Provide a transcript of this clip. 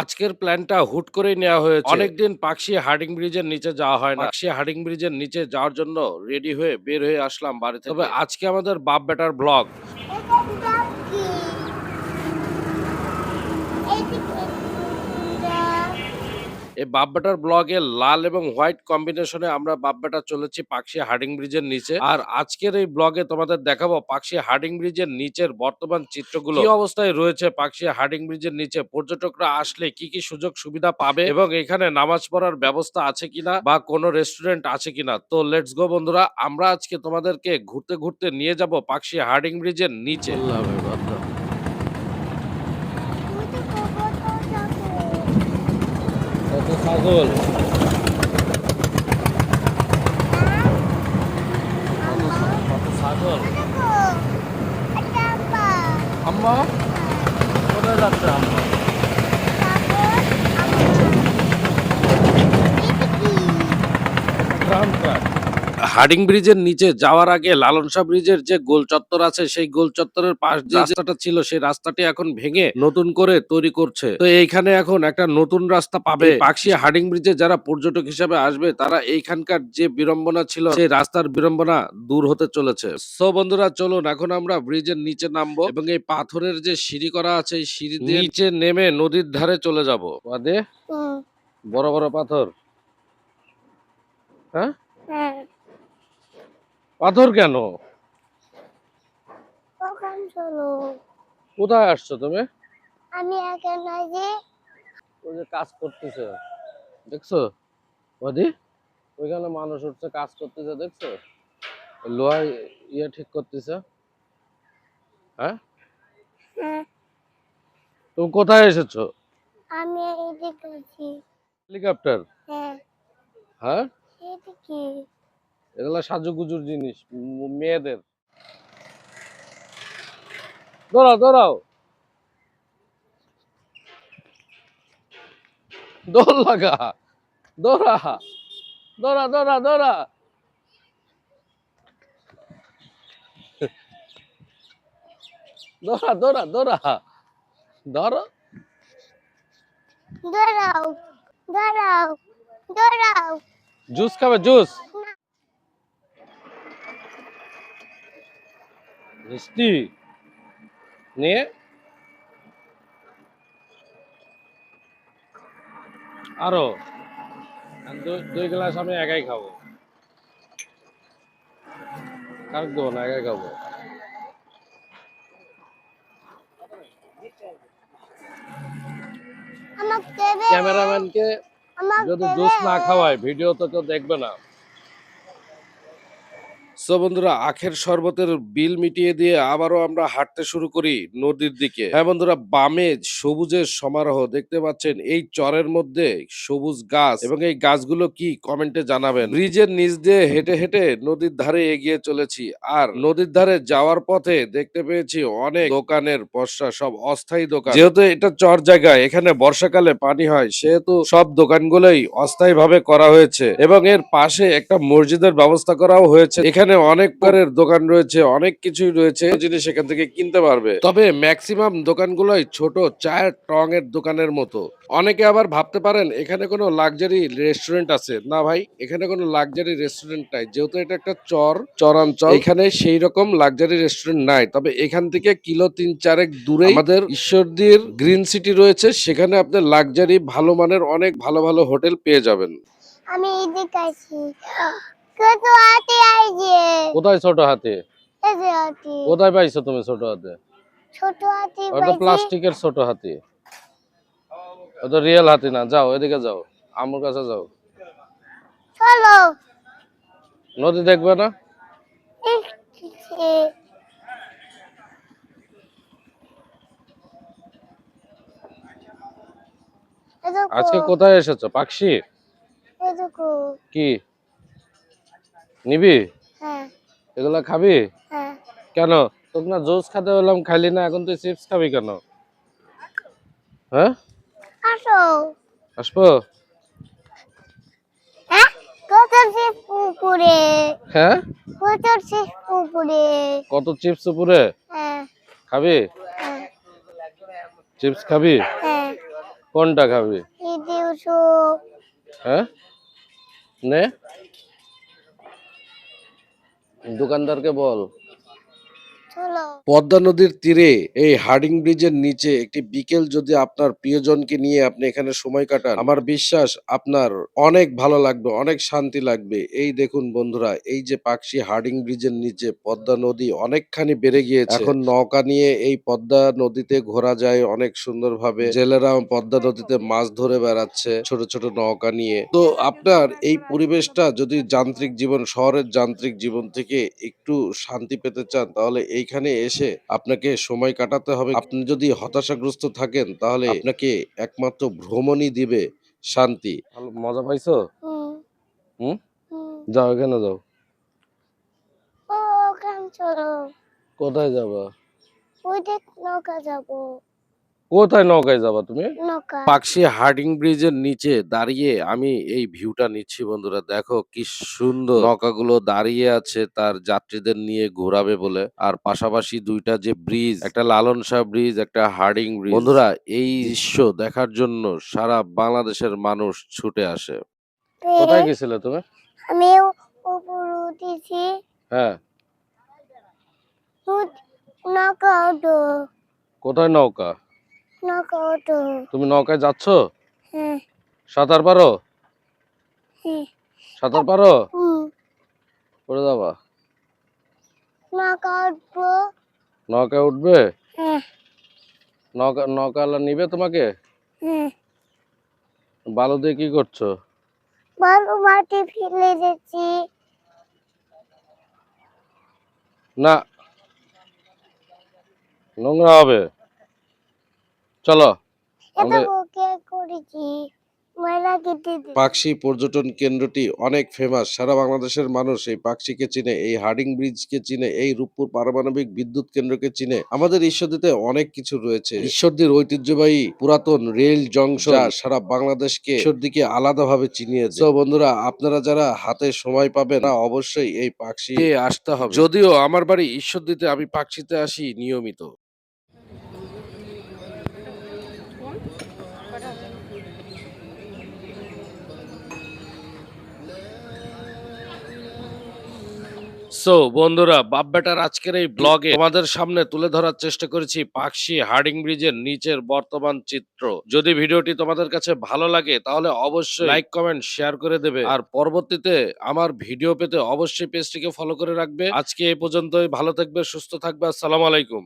আজকের প্ল্যানটা হুট করেই নেওয়া হয়েছে। অনেকদিন পাকশি হার্ডিং ব্রিজের নিচে যাওয়া হয় না। পাকশি হার্ডিং ব্রিজের নিচে যাওয়ার জন্য রেডি হয়ে বের হয়ে আসলাম বাড়ি থেকে। তবে আজকে আমাদের বাপ বেটার ব্লগ এই বাপ বেটার ব্লগে লাল এবং হোয়াইট কম্বিনেশনে আমরা বাপ বেটা চলেছি পাকশি হার্ডিং ব্রিজের নিচে। আর আজকের এই ব্লগে তোমাদের দেখাবো পাকশি হার্ডিং ব্রিজের নিচের বর্তমান চিত্রগুলো। কি অবস্থায় রয়েছে পাকশি হার্ডিং ব্রিজের নিচে? পর্যটকরা আসলে কি কি সুযোগ সুবিধা পাবে? এবং এখানে নামাজ পড়ার ব্যবস্থা আছে কিনা? বা কোনো রেস্টুরেন্ট আছে কিনা? তো লেটস গো বন্ধুরা, আমরা আজকে তোমাদেরকে ঘুরতে ঘুরতে নিয়ে যাব পাকশি হার্ডিং ব্রিজের নিচে। কত ছাগল ছাগল আম্মা? কোথায় যাচ্ছে আম্মা? হার্ডিং ব্রিজের নিচে যাওয়ার আগে লালন শাহ ব্রিজের যে গোল চত্বর আছে সেই গোল চত্বরের পাশ যে রাস্তাটা ছিল সেই রাস্তাটি এখন ভেঙে নতুন করে তৈরি করছে। তো এইখানে এখন একটা নতুন রাস্তা পাবে। পাকশি হার্ডিং ব্রিজে যারা পর্যটক হিসেবে আসবে তারা এইখানকার যে বিড়ম্বনা ছিল সেই রাস্তার বিড়ম্বনা দূর হতে চলেছে। সো বন্ধুরা চলুন এখন আমরা ব্রিজের নিচে নামবো এবং এই পাথরের যে সিঁড়ি করা আছে এই সিঁড়ি দিয়ে নিচে নেমে নদীর ধারে চলে যাব। বাদে বড় বড় পাথর। হ্যাঁ। পাথর কেন? কোথায় আসছো তুমি? আমি যে। কাজ করতেছে। দেখছ? ওদি ওইখানে মানুষ উঠছে কাজ করতেছে দেখছ? লোহা ইয়ে ঠিক করতেছে। হ্যাঁ? হ্যাঁ, তুমি কোথায় এসেছ? আমি এদিকে আছি। হেলিকপ্টার? হ্যাঁ। হ্যাঁ? এদিকে। এগুলা সাজুগুজুর জিনিস মেয়েদের। দৌড়াও দৌড়াও। দৌড় লাগা। দৌড়া দৌড়া দৌড়া দৌড়া। দৌড়া দৌড়া দৌড়া। ধরো। দাঁড়াও দাঁড়াও দাঁড়াও। জুস খাবে জুস। মিষ্টি নিয়ে আরও দুই গ্লাস আমি একাই খাব। দেবো না একাই খাব। ক্যামেরাম্যানকে যদি জুস না খাওয়ায় ভিডিও তো কেউ দেখবে না। সো বন্ধুরা, আখের শরবতের বিল মিটিয়ে দিয়ে আবারও আমরা হাঁটতে শুরু করি নদীর দিকে। হ্যাঁ বন্ধুরা, বামে সবুজের সমারোহ দেখতে পাচ্ছেন। এই চরের মধ্যে সবুজ গাছ এবং এই গাছগুলো কি কমেন্টে জানাবেন। ব্রিজের নিচ দিয়ে হেঁটে হেঁটে নদীর ধারে এগিয়ে চলেছি আর নদীর ধারে যাওয়ার পথে দেখতে পেয়েছি অনেক দোকানের বর্ষা সব অস্থায়ী দোকান। যেহেতু এটা চর জায়গা, এখানে বর্ষাকালে পানি হয়, সেহেতু সব দোকানগুলোই অস্থায়ী ভাবে করা হয়েছে এবং এর পাশে একটা মসজিদের ব্যবস্থা করাও হয়েছে। এখানে অনেক প্রকারের দোকান রয়েছে, অনেক কিছুই রয়েছে জিনিস এখান থেকে কিনতে পারবে। তবে ম্যাক্সিমাম দোকানগুলোই ছোট চায়ের টং এর দোকানের মতো। অনেকে আবার ভাবতে পারেন, এখানে কোনো লাক্সারি রেস্টুরেন্ট আছে? না ভাই, এখানে কোনো লাক্সারি রেস্টুরেন্ট নাই। যেহেতু এটা একটা চর, চরাঞ্চল, এখানে সেই রকম লাক্সারি রেস্টুরেন্ট নাই। তবে এখান থেকে কিলো তিন চারেক দূরে আমাদের ঈশ্বরদীর গ্রিন সিটি রয়েছে, সেখানে আপনি লাক্সারি ভালো মানের অনেক ভালো ভালো হোটেল পেয়ে যাবেন। আমি এদিকে আছি। কত হাতে আইছে। কোথায় ছোট হাতে? এই যে হাতি। কোথায় পাইছো তুমি ছোট হাতে? ছোট হাতি ওটা প্লাস্টিকের ছোট হাতি। ওটা রিয়েল হাতি না যাও এদিকে যাও আমুর কাছে যাও। চলো। নদী দেখবে না? আজকে কোথায় এসেছ এদিকে। কি? নিবি? হ্যাঁ। এগুলা খাবি? হ্যাঁ। কেন? তোকে না জুস খেতে বললাম খাইলি না এখন তুই চিপস খাবি কেন? হ্যাঁ? আসব? হ্যাঁ? কত হ্যাঁ? কত চিপস উপরে? খাবি? চিপস খাবি? কোনটা খাবি? হ্যাঁ? নে। দোকানদারকে বল। পদ্মা নদীর তীরে এই হার্ডিং ব্রিজের নিচে একটি বিকেল যদি আপনার প্রিয়জনকে নিয়ে আপনি এখানে সময় কাটান আমার বিশ্বাস আপনার অনেক ভালো লাগবে অনেক শান্তি লাগবে। এই দেখুন বন্ধুরা এই যে পাকশি হার্ডিং ব্রিজের নিচে পদ্মা নদী অনেকখানি বেড়ে গিয়েছে। এখন নৌকা নিয়ে এই পদ্মা নদীতে ঘোরা যায় অনেক সুন্দরভাবে। জেলেরা পদ্মা নদীতে মাছ ধরে বেড়াচ্ছে ছোট ছোট নৌকা নিয়ে। তো আপনার এই পরিবেশটা যদি যান্ত্রিক জীবন শহরের যান্ত্রিক জীবন থেকে একটু শান্তি পেতে চান তাহলে এইখানে এসে আপনাকে সময় কাটাতে হবে। আপনি যদি হতাশাগ্রস্ত থাকেন তাহলে আপনাকে একমাত্র ভ্রমণই দিবে শান্তি। মজা পাইছো? হুম। হুম? হুম। যাও কেন যাও। ও ওখান চলো। কোথায় যাবা? ওই দেখ নৌকা যাব। কোথায় নৌকায় যাবা তুমি? নৌকা। পাকশি হার্ডিং ব্রিজের নিচে দাঁড়িয়ে আমি এই ভিউটা নিচ্ছি বন্ধুরা। দেখো কি সুন্দর নৌকাগুলো দাঁড়িয়ে আছে তার যাত্রীদের নিয়ে ঘোরাবে বলে। আর পাশাপাশি দুইটা যে ব্রিজ একটা লালন শাহ ব্রিজ একটা হার্ডিং ব্রিজ। বন্ধুরা এই দৃশ্য দেখার জন্য সারা বাংলাদেশের মানুষ ছুটে আসে। কোথায় গেছিলে তুমি? আমি উপরে উঠেছি। হ্যাঁ। নৌকা কোথায় নৌকা? তুমি নৌকায় যাচ্ছ? হ্যাঁ। সাঁতার পারো? হ্যাঁ। সাঁতার পারো? হুম। করে যাবা। নৌকা উঠবো? হ্যাঁ। নৌকা নৌকাওয়ালা নিবে তোমাকে? হ্যাঁ। বালু দিয়ে কি করছ? বালু মাটি ফেলে দিচ্ছি না। নোংরা হবে। চলো পাকশি পর্যটন কেন্দ্রটি অনেক ফেমাস সারা বাংলাদেশের মানুষ এই পাকশিকে চিনে এই হার্ডিং ব্রিজকে চিনে এই রূপপুর পারমাণবিক বিদ্যুৎ কেন্দ্রকে চিনে। আমাদের ঈশ্বরদীতে অনেক কিছু রয়েছে। ঈশ্বরদীর ঐতিহ্যবাহী পুরাতন রেল জংশন সারা বাংলাদেশকে ঈশ্বরদীকে আলাদাভাবে চিনিয়েছে তো বন্ধুরা আপনারা যারা হাতে সময় পাবেন না অবশ্যই এই পাকশি আসতে হবে। যদিও আমার বাড়ি ঈশ্বরদীতে আমি পাকশিতে আসি নিয়মিত। সো বন্ধুরা, বাপ বেটার আজকের এই ব্লগে তোমাদের সামনে তুলে ধরার চেষ্টা করেছি পাকশি হার্ডিং ব্রিজের নিচের বর্তমান চিত্র। যদি ভিডিওটি তোমাদের কাছে ভালো লাগে, তাহলে অবশ্যই লাইক কমেন্ট শেয়ার করে দেবে। আর পরবর্তীতে আমার ভিডিও পেতে অবশ্যই পেজটিকে ফলো করে রাখবে। আজকে এই পর্যন্তই। ভালো থাকবে, সুস্থ থাকবে। আসসালামু আলাইকুম।